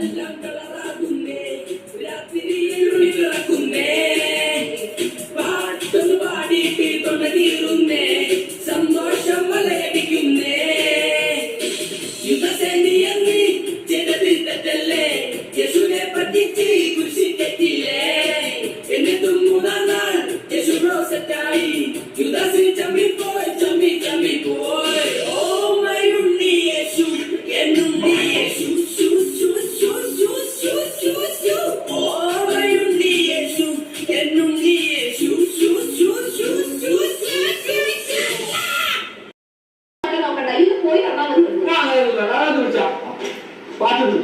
Gracias. கையில போய் அண்ணா பாத்துது